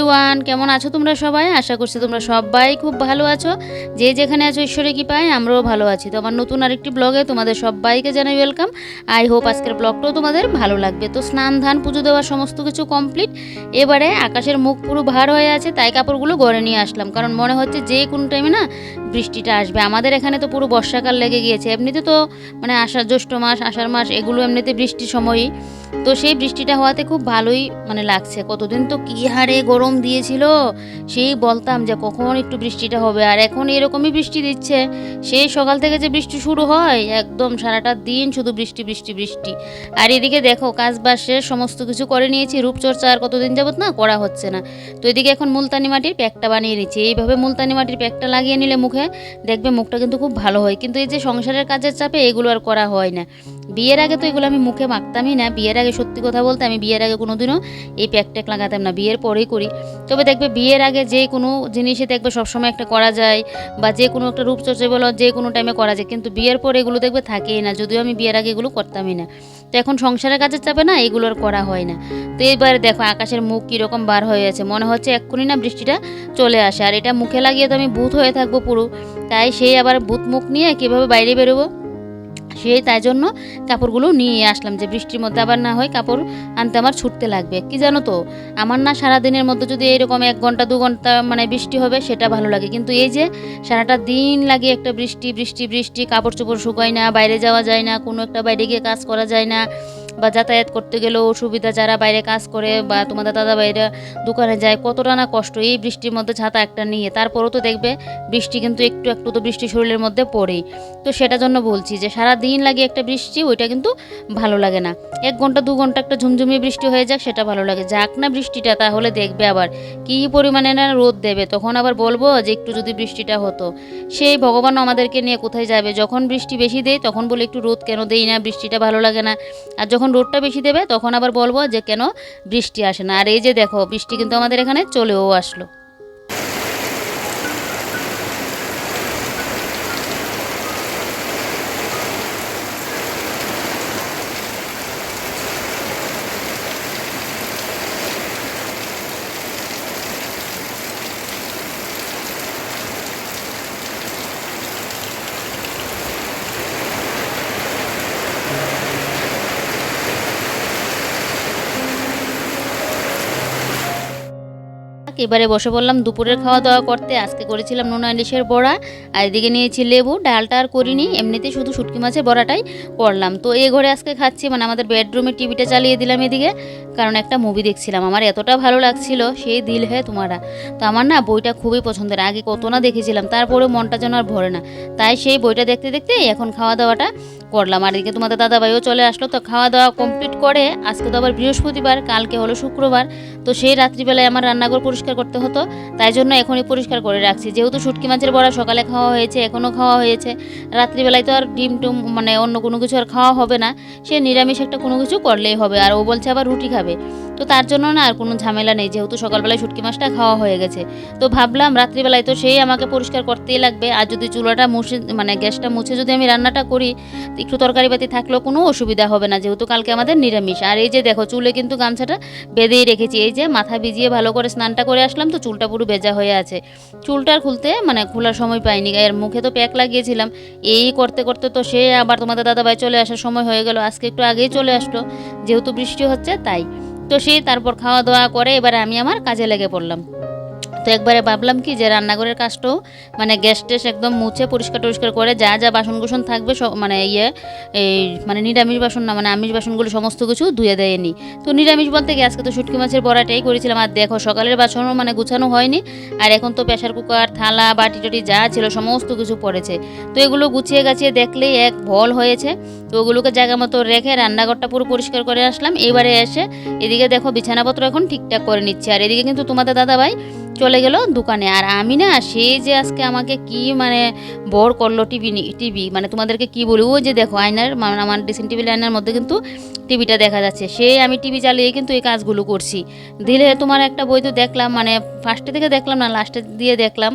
Everyone কেমন আছো তোমরা সবাই? আশা করছি তোমরা সবাই খুব ভালো আছো। যে যেখানে আছো ঈশ্বরে কি পায় আমরাও ভালো আছি। তো আমার নতুন আরেকটি ব্লগে তোমাদের সবাইকে জানাই ওয়েলকাম আই হোপ আজকের ব্লগটাও তোমাদের ভালো লাগবে। তো স্নান, ধান, পুজো দেওয়ার সমস্ত কিছু কমপ্লিট এবারে আকাশের মুখ পুরো ভার হয়ে আছে, তাই কাপড়গুলো গড়ে নিয়ে আসলাম। কারণ মনে হচ্ছে যে কোনো টাইমে না বৃষ্টিটা আসবে। আমাদের এখানে তো পুরো বর্ষাকাল লেগে গিয়েছে। এমনিতে তো মানে আষাঢ় জ্যৈষ্ঠ মাস, আষাঢ় মাস, এগুলো এমনিতে বৃষ্টির সময়ই। তো সেই বৃষ্টিটা হওয়াতে খুব ভালোই মানে লাগছে। কতদিন তো কী হারে গরম দিয়েছিল, সেই বলতাম যে কখন একটু বৃষ্টিটা হবে। আর এখন এরকমই বৃষ্টি দিচ্ছে, সেই সকাল থেকে যে বৃষ্টি শুরু হয়, একদম সারাটা দিন শুধু বৃষ্টি বৃষ্টি বৃষ্টি। আর এদিকে দেখো কাজ শেষ সমস্ত কিছু করে নিয়েছি, রূপচর্চা আর কতদিন যাবত না করা হচ্ছে না। তো এদিকে এখন মুলতানি মাটির প্যাকটা বানিয়ে নিচ্ছি। এইভাবে মুলতানি মাটির প্যাকটা লাগিয়ে নিলে মুখে দেখবে মুখটা কিন্তু খুব ভালো হয়। কিন্তু এই যে সংসারের কাজের চাপে এগুলো আর করা হয় না। বিয়ের আগে তো এগুলো আমি মুখে মাখতামই না। বিয়ের আগে সত্যি কথা বলতে আমি বিয়ের আগে কোনোদিনও এই প্যাক ট্যাক লাগাতাম না। বিয়ের পরেই করি। তবে দেখবে বিয়ের আগে যে কোনো জিনিসে দেখবে সবসময় একটা করা যায় বা যে কোনো একটা রূপচর্চা বলো, যে কোনো টাইমে করা যায়। কিন্তু বিয়ের পরে এগুলো দেখবে থাকেই না। যদিও আমি বিয়ের আগে এগুলো করতামই না। তো এখন সংসারের কাজের চাপে না, এগুলো আর করা হয় না। তো এবার দেখো আকাশের মুখ কীরকম বার হয়ে আছে। মনে হচ্ছে এক্ষুনি না বৃষ্টিটা চলে আসে। আর এটা মুখে লাগিয়ে তো আমি ভূত হয়ে থাকব পুরো। তাই সেই আবার ভূত মুখ নিয়ে কীভাবে বাইরে বেরোবো? সেই তাই জন্য কাপড়গুলো নিয়ে আসলাম যে বৃষ্টির মধ্যে আবার না হয় কাপড় আনতে আমার ছুটতে লাগবে। কি জানো তো? আমার না সারা দিনের মধ্যে যদি এরকম এক ঘণ্টা, দু ঘণ্টা মানে বৃষ্টি হবে সেটা ভালো লাগে। কিন্তু এই যে সারাটা দিন লাগে একটা বৃষ্টি বৃষ্টি বৃষ্টি, কাপড় চোপড় শুকায় না, বাইরে যাওয়া যায় না, কোনো একটা বাইরে গিয়ে কাজ করা যায় না বা যাতায়াত করতে গেলেও অসুবিধা, যারা বাইরে কাজ করে বা তোমাদের দাদা বাইরে দোকানে যায়, কতটা না কষ্ট, এই বৃষ্টির মধ্যে ছাতা একটা নিয়ে। তারপরও তো দেখবে বৃষ্টি কিন্তু একটু একটু তো বৃষ্টি শরীরের মধ্যে পড়েই। তো সেটার জন্য বলছি যে সারা দিন লাগে একটা বৃষ্টি, ওইটা কিন্তু ভালো লাগে না। এক ঘণ্টা, দু ঘণ্টা একটা ঝুমঝুমি বৃষ্টি হয়ে যাক, সেটা ভালো লাগে। যাক না বৃষ্টিটা, তাহলে দেখবে আবার কী পরিমাণে না রোদ দেবে। তখন আবার বলব যে, একটু যদি বৃষ্টিটা হতো। সেই ভগবান আমাদেরকে নিয়ে কোথায় যাবে? যখন বৃষ্টি বেশি দেয়, তখন বলে একটু রোদ কেন দেই না? বৃষ্টিটা ভালো লাগে না। আর যখন রোদটা বেশি দেবে, তখন আবার বলব যে কেন বৃষ্টি আসে না। আর এই যে দেখো, বৃষ্টি কিন্তু আমাদের এখানে চলেও আসলো। এবারে বসে পড়লাম দুপুরের খাওয়া দাওয়া করতে। আজকে করেছিলাম নোনা ইলিশের বড়া, আর এদিকে নিয়েছি লেবু। ডালটা আর করিনি, এমনিতে শুধু শুটকি মাছের বড়াটাই করলাম। তো এ ঘরে আজকে খাচ্ছি মানে আমাদের বেডরুমে টিভিটা চালিয়ে দিলাম এদিকে। কারণ একটা মুভি দেখছিলাম। আমার এতটা ভালো লাগছিল সেই দিল হ্যাঁ তোমারা। তো আমার না বইটা খুবই পছন্দের। আগে কত না দেখেছিলাম তারপরে মনটা যেন আর ভরে না। তাই সেই বইটা দেখতে দেখতে এখন খাওয়া দাওয়াটা করলাম। আর এদিকে তোমাদের দাদাভাইও চলে আসলো, তো খাওয়া দাওয়া কমপ্লিট করে আজকে তো আবার বৃহস্পতিবার, কালকে হলো শুক্রবার। তো সেই রাত্রিবেলায় আমার রান্নাঘর পরিষ্কার করতে হতো। তাই জন্য এখনই পরিষ্কার করে রাখছি। যেহেতু শুটকি মাছের বড়া সকালে খাওয়া হয়েছে, এখনও খাওয়া হয়েছে। রাত্রিবেলায় তো আর ডিম টুম মানে অন্য কোনো কিছু আর খাওয়া হবে না। সে নিরামিষ একটা কোনো কিছু করলেই হবে। আর ও বলছে আবার রুটি খাবে। で。তো তার জন্য না আর কোনো ঝামেলা নেই। যেহেতু সকালবেলায় শুটকি মাছটা খাওয়া হয়ে গেছে। তো ভাবলাম রাত্রিবেলায় তো সেই আমাকে পরিষ্কার করতেই লাগবে। আর যদি চুলাটা মুছে মানে গ্যাসটা মুছে যদি আমি রান্নাটা করি, একটু তরকারি পাতি থাকলেও কোনো অসুবিধা হবে না। যেহেতু কালকে আমাদের নিরামিষ। আর এই যে দেখো, চুলে কিন্তু গামছাটা বেঁধেই রেখেছি। এই যে মাথা ভিজিয়ে ভালো করে স্নানটা করে আসলাম তো চুলটা পুরো ভেজা হয়ে আছে। চুলটার খুলতে মানে খোলার সময় পাইনি। এর মুখে তো প্যাক লাগিয়েছিলাম। এই করতে করতে তো সে আবার তোমাদের দাদাভাই চলে আসার সময় হয়ে গেল। আজকে একটু আগেই চলে আসলো। যেহেতু বৃষ্টি হচ্ছে, তাই। সেই তারপর খাওয়া দাওয়া করে এবারে আমি আমার কাজে লেগে পড়লাম। তো একবারে ভাবলাম কি যে রান্নাঘরের কাজটাও মানে গ্যাস টেস একদম মুছে পরিষ্কার টরিষ্কার করে যা যা বাসন কুসন থাকবে মানে ইয়ে এই মানে নিরামিষ বাসন না মানে আমিষ বাসনগুলো সমস্ত কিছু ধুয়ে দেয় নি তো নিরামিষ বলতে কি, আজকে তো শুটকি মাছের বড়াটাই করেছিলাম। আর দেখো, সকালের বাসনও মানে গুছানো হয়নি। আর এখন তো প্রেশার কুকার, থালা, বাটি টাটি যা ছিল সমস্ত কিছু পড়েছে। তো এগুলো গুছিয়ে গাছিয়ে দেখলেই এক ভল হয়েছে। তো ওগুলোকে জায়গা মতো রেখে রান্নাঘরটা পুরো পরিষ্কার করে আসলাম। এবারে এসে এদিকে দেখো বিছানাপত্র এখন ঠিকঠাক করে নিচ্ছে। আর এদিকে কিন্তু তোমাদের দাদাভাই চলে গেল দোকানে। আর আমি না সে যে আজকে আমাকে কি মানে বর করল টিভি টিভি মানে তোমাদেরকে কি বলি ও যে দেখো, আয়নার মানে আমার ড্রেসিং টিভি আয়নার মধ্যে কিন্তু টিভিটা দেখা যাচ্ছে। সে, আমি টিভি চালিয়ে কিন্তু এই কাজগুলো করছি। দিলে তোমার একটা বই তো দেখলাম মানে ফার্স্টে থেকে দেখলাম না লাস্টে দিয়ে দেখলাম।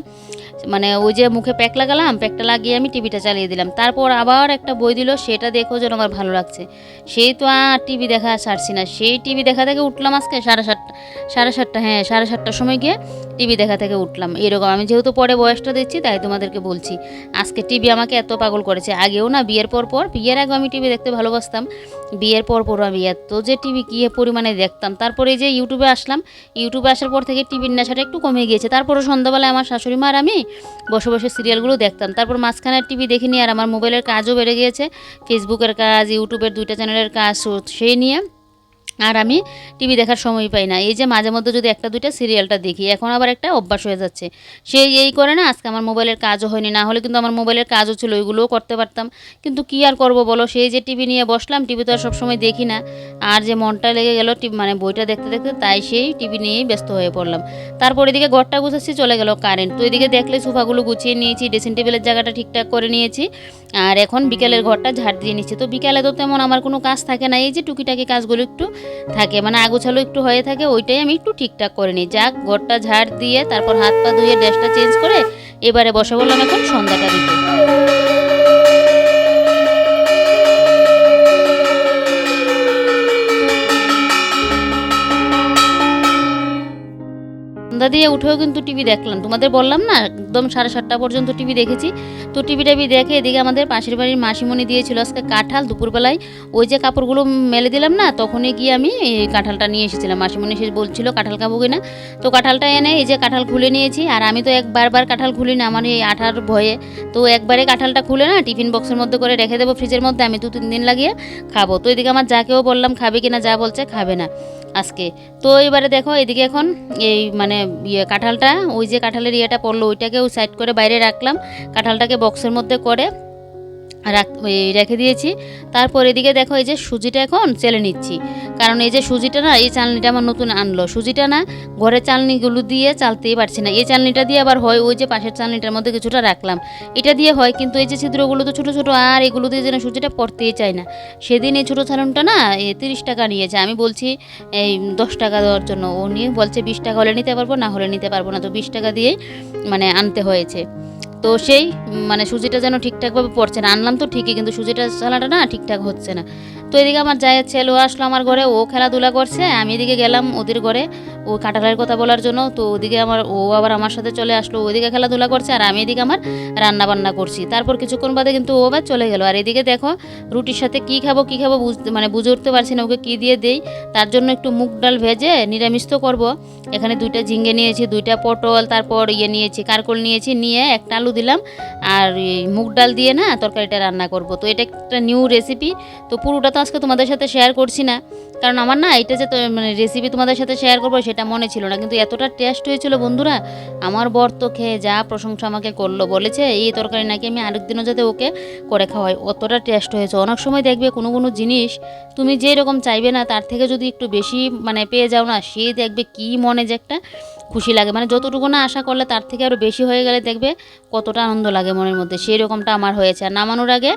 মানে ওই যে মুখে প্যাক লাগালাম, প্যাকটা লাগিয়ে আমি টিভিটা চালিয়ে দিলাম। তারপর আবার একটা বই দিল, সেটা দেখো যেন আমার ভালো লাগছে। সেই তো আর টিভি দেখা ছাড়ছি না। সেই টিভি দেখা থেকে উঠলাম আজকে সাড়ে সাতটা সাড়ে সাতটা হ্যাঁ সাড়ে সাতটার সময় গিয়ে টিভি দেখা থেকে উঠলাম। এরকম, আমি যেহেতু পরে বয়সটা দিচ্ছি তাই তোমাদেরকে বলছি, আজকে টিভি আমাকে এত পাগল করেছে। আগেও না বিয়ের পর পর, বিয়ের আগে আমি টিভি দেখতে ভালোবাসতাম, বিয়ের পর পর আমি এত যে টিভি কী পরিমাণে দেখতাম। তারপরে যে ইউটিউবে আসলাম, ইউটিউবে আসার পর থেকে টিভির নেশাটা একটু কমে গিয়েছে। তারপরে সন্ধ্যাবেলায় আমার শাশুড়ি মার আমি বসে বসে সিরিয়ালগুলো দেখতাম। তারপর মাঝখানে টিভি দেখিনি আর আমার মোবাইলের কাজও বেড়ে গিয়েছে। ফেসবুকের কাজ, ইউটিউবের দুইটা চ্যানেলের কাজ সেই নিয়ে আর আমি টিভি দেখার সময় পাই না। এই যে মাঝে মধ্যে যদি একটা দুইটা সিরিয়ালটা দেখি, এখন আবার একটা অভ্যাস হয়ে যাচ্ছে। সেই এই করে না, আজকে আমার মোবাইলের কাজও হয়নি, না হলে কিন্তু আমার মোবাইলের কাজও ছিল, ওইগুলোও করতে পারতাম। কিন্তু কি আর করব বলো? সেই যে টিভি নিয়ে বসলাম, টিভি তো আর সবসময় দেখি না। আর যে মনটা লেগে গেল মানে বইটা দেখতে দেখতে তাই সেই টিভি নিয়েই ব্যস্ত হয়ে পড়লাম। তারপর এদিকে ঘরটা গুছাচ্ছি, চলে গেল কারেন্ট। তো এদিকে দেখলে সোফাগুলো গুছিয়ে নিয়েছি, ড্রেসিং টেবিলের জায়গাটা ঠিকঠাক করে নিয়েছি। আর এখন বিকেলের ঘরটা ঝাড় দিয়ে নিচ্ছি। তো বিকালে তো তেমন আমার কোনো কাজ থাকে না। এই যে টুকিটাকি কাজগুলো একটু থাকে। মানে আগুছালো একটু হয়ে থাকে, ওইটাই আমি একটু ঠিকঠাক করে নিই। যাক, ঘরটা ঝাড় দিয়ে তারপর হাত পা ধুয়ে ড্রেসটা চেঞ্জ করে এবারে বসে বললাম এখন সন্ধ্যাটা দিতে সন্ধ্যা দিয়ে উঠেও কিন্তু টিভি দেখলাম। তোমাদের বললাম না, একদম সাড়ে সাতটা পর্যন্ত টিভি দেখেছি। তো টিভি টাভি দেখে এদিকে আমাদের পাশের বাড়ির মাসিমণি দিয়েছিল আজকে কাঁঠাল দুপুরবেলায়। ওই যে কাপড়গুলো মেলে দিলাম না, তখনই গিয়ে আমি এই কাঁঠালটা নিয়ে এসেছিলাম। মাসিমণি সে বলছিল, কাঁঠাল খাব কিনা? তো কাঁঠালটা এনে এই যে কাঁঠাল খুলে নিয়েছি, আর আমি তো এক বারবার কাঁঠাল খুলি না, আমার এই আঠার ভয়ে। তো একবারে কাঁঠালটা খুলে না, টিফিন বক্সের মধ্যে করে রেখে দেবো ফ্রিজের মধ্যে, আমি দু তিন দিন লাগিয়ে খাব। তো এদিকে আমার যাকেও বললাম, খাবে কিনা? যা বলছে, খাবে না আজকে। তো এবারে দেখো, এদিকে এখন এই মানে ইয়ে কাঁঠালটা, ওই যে কাঁঠালের ইয়েটা পড়ল, ওইটাকেও সাইড করে বাইরে রাখলাম। কাঁঠালটাকে বক্সের মধ্যে করে রাখ রেখে দিয়েছি। তারপর এদিকে দেখো এই যে সুজিটা এখন চেলে নিচ্ছি। কারণ এই যে সুজিটা না, এই চালনিটা আমার নতুন আনলো। সুজিটা না ঘরের চালনিগুলো দিয়ে চালতেই পারছি না। এই চালনিটা দিয়ে আবার হয় ওই যে পাশের চালনিটার মধ্যে কিছুটা রাখলাম। এটা দিয়ে হয় কিন্তু এই যে ছিদ্রগুলো তো ছোটো ছোটো, আর এগুলো দিয়ে যেন সুজিটা পড়তেই চায় না। সেদিন এই ছোটো চালনটা না তিরিশ টাকা নিয়েছে। আমি বলছি, এই দশ টাকা দেওয়ার জন্য। ও নিয়ে বলছে, বিশ টাকা হলে নিতে পারব, না হলে নিতে পারব না। তো বিশ টাকা দিয়ে মানে আনতে হয়েছে। তো সেই মানে সুজিটা যেন ঠিকঠাকভাবে পড়ছে না। আনলাম তো ঠিকই, কিন্তু সুজিটা চালাটা না ঠিকঠাক হচ্ছে না। তো এদিকে আমার জায়ের ছেলেও আসলো আমার ঘরে, ও খেলাধুলা করছে, আমি এদিকে গেলাম ওদের ঘরে, ও কাঁঠালের কথা বলার জন্য, তো ওদিকে আমার, ও আবার আমার সাথে চলে আসলো ওদিকে খেলাধুলা করছে আর আমি এদিকে আমার রান্না বান্না করছি। তারপর কিছুক্ষণ বাদে কিন্তু ও আবার চলে গেল। আর এদিকে দেখো, রুটির সাথে কি খাব কি খাব বুঝতে মানে বুঝে উঠতে পারছি না, ওকে কী দিয়ে দেই, তার জন্য একটু মুগ ডাল ভেজে নিরামিষ তো করব। এখানে দুইটা ঝিঙ্গে নিয়েছি, দুইটা পটল, তারপর ইয়ে নিয়েছি, কারকল নিয়েছি, নিয়ে একটা আলু দিলাম, আর মুগ ডাল দিয়ে না তরকারিটা রান্না করব। তো এটা একটা নিউ রেসিপি, তো পুরোটা তো আজকে তোমাদের সাথে শেয়ার করছি না। কারণ আমার না এটা যে মানে রেসিপি তোমাদের সাথে শেয়ার করব সেটা মনে ছিল না। কিন্তু এতটা টেস্ট হয়েছিল বন্ধুরা, আমার বর তো খেয়ে যা প্রশংসা আমাকে করল। বলেছে, এই তরকারি নাকি আমি আরেকদিনও যাতে ওকে করে খাওয়াই। অতটা টেস্ট হয়েছে। অনেক সময় দেখবে কোনো কোনো জিনিস তুমি যেই রকম চাইবে না, তার থেকে যদি একটু বেশি মানে পেয়ে যাও না, সে দেখবে কি মনে যে একটা খুশি লাগে। মানে যতটুকু না আশা করলে তার থেকে আরও বেশি হয়ে গেলে দেখবে কতটা আনন্দ লাগে মনের মধ্যে। সেই রকমটা আমার হয়েছে। আর নামানোর আগে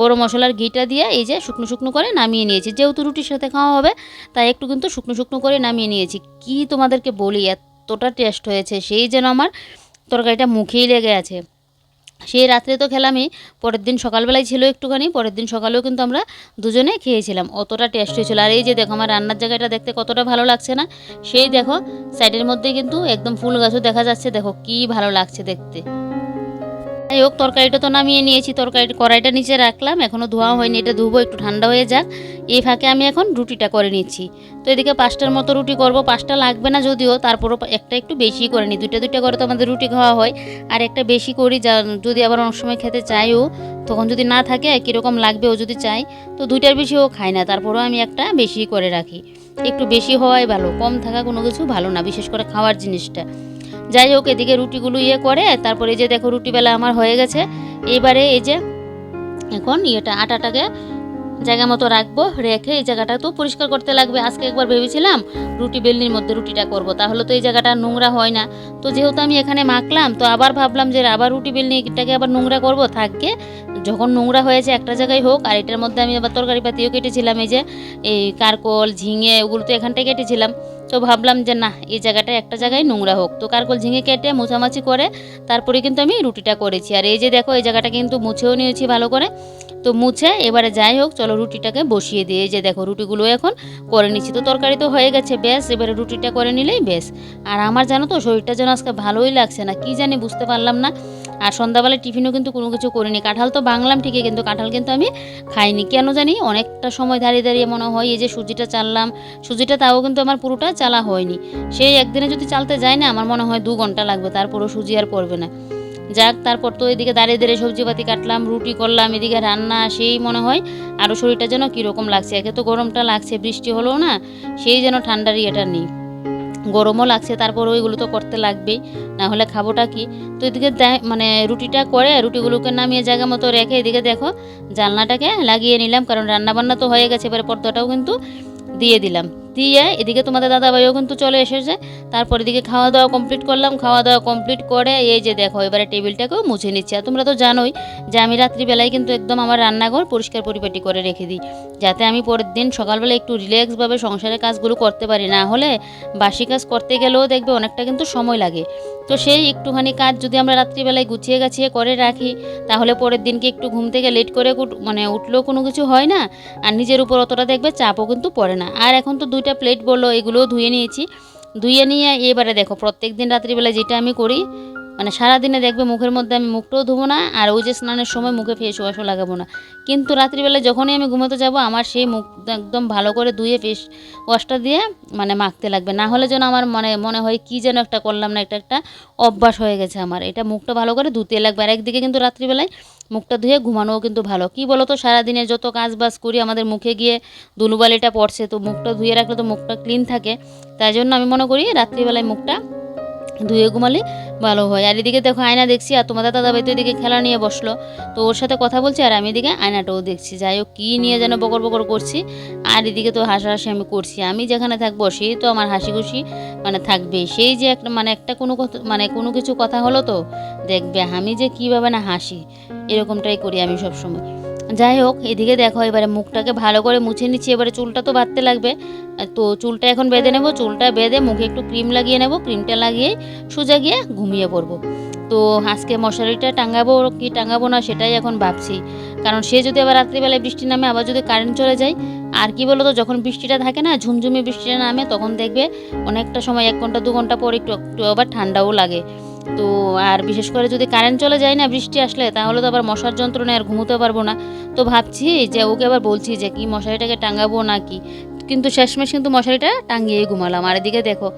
গরম মশলার ঘিটা দিয়ে এই যে শুকনো শুকনো করে নামিয়ে নিয়েছি। যেহেতু রুটির সাথে খাওয়া হবে, তাই একটু কিন্তু শুকনো শুকনো করে নামিয়ে নিয়েছি। কি তোমাদেরকে বলি, এতটা টেস্ট হয়েছে, সেই যেন আমার তরকারিটা মুখেই লেগে আছে। সেই রাত্রে তো খেলামই, পরের দিন সকালবেলায় ছিল একটুখানি, পরের দিন সকালেও কিন্তু আমরা দুজনে খেয়েছিলাম, অতটা টেস্ট হয়েছিল। আর এই যে দেখো, আমার রান্নার জায়গাটা দেখতে কতটা ভালো লাগছে না, সেই দেখো সাইডের মধ্যে কিন্তু একদম ফুল গাছও দেখা যাচ্ছে, দেখো কি ভালো লাগছে দেখতে। যাই হোক তরকারিটা তো নামিয়ে নিয়েছি, তরকারি কড়াইটা নিচে রাখলাম এখনও ধোয়া হয়নি, এটা ধুবো, একটু ঠান্ডা হয়ে যাক। এই ফাঁকে আমি এখন রুটিটা করে নিচ্ছি। তো এদিকে পাঁচটার মতো রুটি করব, পাঁচটা লাগবে না যদিও, তারপরও একটা একটু বেশি করে নিই, দুইটা দুইটা করে তো আমাদের রুটি খাওয়া হয়। আর একটা বেশি করি, যা যদি আবার অনেক সময় খেতে চাইও, তখন যদি না থাকে কীরকম লাগবে ও যদি চাই তো দুইটার বেশি ও খায় না, তারপরেও আমি একটা বেশি করে রাখি। একটু বেশি হওয়াই ভালো, কম থাকা কোনো কিছু ভালো না, বিশেষ করে খাওয়ার জিনিসটা। যাই হোক, এদিকে রুটিগুলো ইয়ে করে, তারপরে এই যে দেখো রুটিবেলা আমার হয়ে গেছে। এবারে এই যে এখন ইয়েটা, আটাটাকে জায়গা মতো রাখব, রেখে এই জায়গাটা তো পরিষ্কার করতে লাগবে। আজকে একবার ভেবেছিলাম রুটি বেলনির মধ্যে রুটিটা করব, তাহলে তো এই জায়গাটা নোংরা হয় না। তো যেহেতু আমি এখানে মাখলাম, তো আবার ভাবলাম যে আবার রুটি বেলনিটাকে আবার নোংরা করব, থাকবে। যখন নোংরা হয়েছে একটা জায়গায় হোক, আর এটার মধ্যে আমি আবার তরকারি পাতিও কেটেছিলাম, এই যে এই কারকল, ঝিঙে, ওগুলো তো এখানটায় কেটেছিলাম। তো ভাবলাম যে না, এই জায়গাটা একটা জায়গায় নোংরা হোক। তো কারকল ঝিঙে কেটে মোছামাছি করে তারপরে কিন্তু আমি রুটিটা করেছি। আর এই যে দেখো, এই জায়গাটা কিন্তু মুছেও নিয়েছি ভালো করে। তো মুছে এবারে যাই হোক, চলো রুটিটাকে বসিয়ে দিয়ে যে দেখো, রুটিগুলো এখন করে নিচ্ছি। তো তরকারি তো হয়ে গেছে বেশ এবারে রুটিটা করে নিলেই বেশ আর আমার জানো তো, শরীরটা যেন আজকে ভালোই লাগছে না, কি জানি বুঝতে পারলাম না। আর সন্ধ্যাবেলায় টিফিনও কিন্তু কোনো কিছু করিনি। কাঁঠাল তো বাংলাম ঠিকই, কিন্তু কাঁঠাল কিন্তু আমি খাইনি। কেন জানি অনেকটা সময় দাঁড়িয়ে দাঁড়িয়ে মনে হয়, এই যে সুজিটা চাললাম, সুজিটা তাও কিন্তু আমার পুরোটা চালা হয়নি। সেই একদিনে যদি চালতে যায় না, আমার মনে হয় দু ঘণ্টা লাগবে, তারপরও সুজি আর পড়বে না। যাক, তারপর তো এদিকে দাঁড়িয়ে দাঁড়িয়ে সবজিপাতি কাটলাম, রুটি করলাম, এদিকে রান্না, সেই মনে হয় আরও শরীরটা যেন কীরকম লাগছে। একে তো গরমটা লাগছে, বৃষ্টি হলেও না, সেই যেন ঠান্ডার ইয়েটা নেই। গরমও লাগছে, তারপর ওইগুলো তো করতে লাগবেই, না হলে খাবোটা কি? তো এদিকে মানে রুটিটা করে, রুটিগুলোকে নামিয়ে জায়গা মতো রেখে এদিকে দেখো, জানলাটাকে লাগিয়ে নিলাম, কারণ রান্নাবান্না তো হয়ে গেছে, এবারে পর্দাটাও কিন্তু দিয়ে দিলাম। দিয়ে এদিকে তোমাদের দাদাভাইও কিন্তু চলে এসেছে। তারপর এদিকে খাওয়া দাওয়া কমপ্লিট করলাম। খাওয়া দাওয়া কমপ্লিট করে এই যে দেখো, এবারে টেবিলটাকেও মুছে নিচ্ছে। আর তোমরা তো জানোই যে আমি রাত্রিবেলায় কিন্তু একদম আমার রান্নাঘর পরিষ্কার পরিপাটি করে রেখে দিই। যাতে আমি পরের দিন সকালবেলা একটু রিল্যাক্সভাবে সংসারের কাজগুলো করতে পারি। না হলে বাসি কাজ করতে গেলেও দেখবে অনেকটা কিন্তু সময় লাগে। তো সেই একটুখানি কাজ যদি আমরা রাত্রিবেলায় গুছিয়ে গাছিয়ে করে রাখি, তাহলে পরের দিনকে একটু ঘুম থেকে লেট করে মানে উঠলেও কোনো কিছু হয় না, আর নিজের উপর অতটা দেখবে চাপও কিন্তু পড়ে না। আর এখন তো দুইটা প্লেট বলল, এগুলোও ধুয়ে নিয়েছি। ধুয়ে নিয়ে এবারে দেখো, প্রত্যেক দিন রাত্রিবেলায় যেটা আমি করি মানে সারাদিনে দেখবে মুখের মধ্যে আমি মুখটাও ধুবো না, আর ওই যে স্নানের সময় মুখে ফেস ওয়াশও লাগাবো না। কিন্তু রাত্রিবেলা যখনই আমি ঘুমোতে যাব, আমার সেই মুখ একদম ভালো করে ধুয়ে ফেস ওয়াশটা দিয়ে মানে মাখতে লাগবে। না হলে যেন আমার মনে মনে হয় কি যেন একটা করলাম না একটা একটা অভ্যাস হয়ে গেছে আমার। এটা মুখটা ভালো করে ধুতে লাগবে। আর একদিকে কিন্তু রাত্রিবেলায় মুখটা ধুয়ে ঘুমানোও কিন্তু ভালো। কি বলো তো সারাদিনের যত কাজ বাজ করি, আমাদের মুখে গিয়ে দুলুবালিটা পড়ছে, তো মুখটা ধুয়ে রাখলে তো মুখটা ক্লিন থাকে। তাই জন্য আমি মনে করি রাত্রিবেলায় মুখটা ধুয়ে ঘুমালে ভালো হয়। আর এদিকে দেখো আয়না দেখছি, আর তোমাদের দাদাভাই তো এদিকে খেলা নিয়ে বসল। তো ওর সাথে কথা বলছি, আর আমি এদিকে আয়নাটাও দেখছি। যাই হোক, কী নিয়ে যেন বকর বকর করছি, আর এদিকে তো হাসাহাসি আমি করছি। আমি যেখানে থাকব, সেই তো আমার হাসি খুশি মানে থাকবে। সেই যে একটা মানে একটা কোনো কথা মানে কোনো কিছু কথা হলো তো, দেখবে আমি যে কীভাবে না হাসি, এরকমটাই করি আমি সব সময় যাই হোক, এদিকে দেখো, এবারে মুখটাকে ভালো করে মুছে নিচ্ছি। এবারে চুলটা তো বাঁধতে লাগবে। তো চুলটা এখন বেঁধে নেব, চুলটা বেঁধে মুখে একটু ক্রিম লাগিয়ে নেব, ক্রিমটা লাগিয়ে সোজা গিয়ে ঘুমিয়ে পড়ব। তো আজকে মশারিটা টাঙাবো কি টাঙাবো না সেটাই এখন ভাবছি। কারণ সে যদি আবার রাত্রিবেলায় বৃষ্টি নামে, আবার যদি কারেন্ট চলে যায়, আর কি বলো তো যখন বৃষ্টিটা থাকে না, ঝুমঝুমি বৃষ্টিটা নামে, তখন দেখবে অনেকটা সময়, এক ঘণ্টা, দু ঘণ্টা পর একটু একটু আবার ঠান্ডাও লাগে। তো আর বিশেষ করে যদি কারেন্ট চলে যায় না, বৃষ্টি আসলে, তাহলে তো আবার মশার যন্ত্রণায় আর ঘুমোতে পারব না। তো ভাবছি যে ওকে আবার বলছি যে, কি মশারিটাকে টাঙাবো না কি কিন্তু শেষমেশ কিন্তু মশারিটা টাঙিয়েই ঘুমালাম। আর এদিকে দেখো,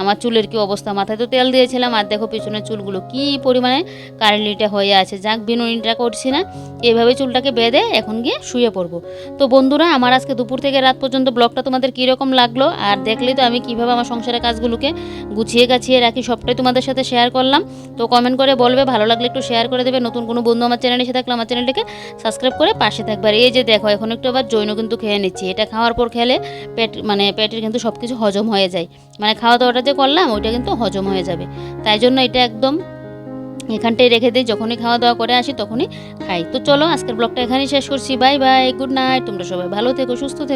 আমার চুলের কি অবস্থা? মাথায় তো তেল দিয়েছিলাম, আর দেখো পেছনের চুলগুলো কি পরিমাণে কারেন্টলিটা হয়ে আছে। যাক বিনুনিটা করছি না। এভাবে চুলটাকে বেঁধে এখন গিয়ে শুয়ে পড়ব। তো বন্ধুরা, আমার আজকে দুপুর থেকে রাত পর্যন্ত ব্লগটা তোমাদের কীরকম লাগল? আর দেখলেই তো আমি কীভাবে আমার সংসারের কাজগুলোকে গুছিয়ে গাছিয়ে রাখি, সবটাই তোমাদের সাথে শেয়ার করলাম। তো কমেন্ট করে বলবে, ভালো লাগলে একটু শেয়ার করে দেবে। নতুন কোনো বন্ধু আমার চ্যানেলে এসে থাকলে আমার চ্যানেলটাকে সাবস্ক্রাইব করে পাশে থাকবে। আর এই যে দেখো, এখন একটু আবার জৈন কিন্তু খেয়ে নিচ্ছি। এটা খাওয়ার পর খেলে পেট মানে পেটের কিন্তু সব কিছু হজম হয়ে যায়। মানে খাওয়া দাওয়াটা যে করলাম, ওইটা কিন্তু হজম হয়ে যাবে। তাই জন্য এটা একদম এখানটায় রেখে দিই, যখনই খাওয়া দাওয়া করে আসি তখনই খাই। তো চলো, আজকের ব্লগটা এখানেই শেষ করছি। বাই বাই, গুড নাইট, তোমরা সবাই ভালো থেকো, সুস্থ থেকো।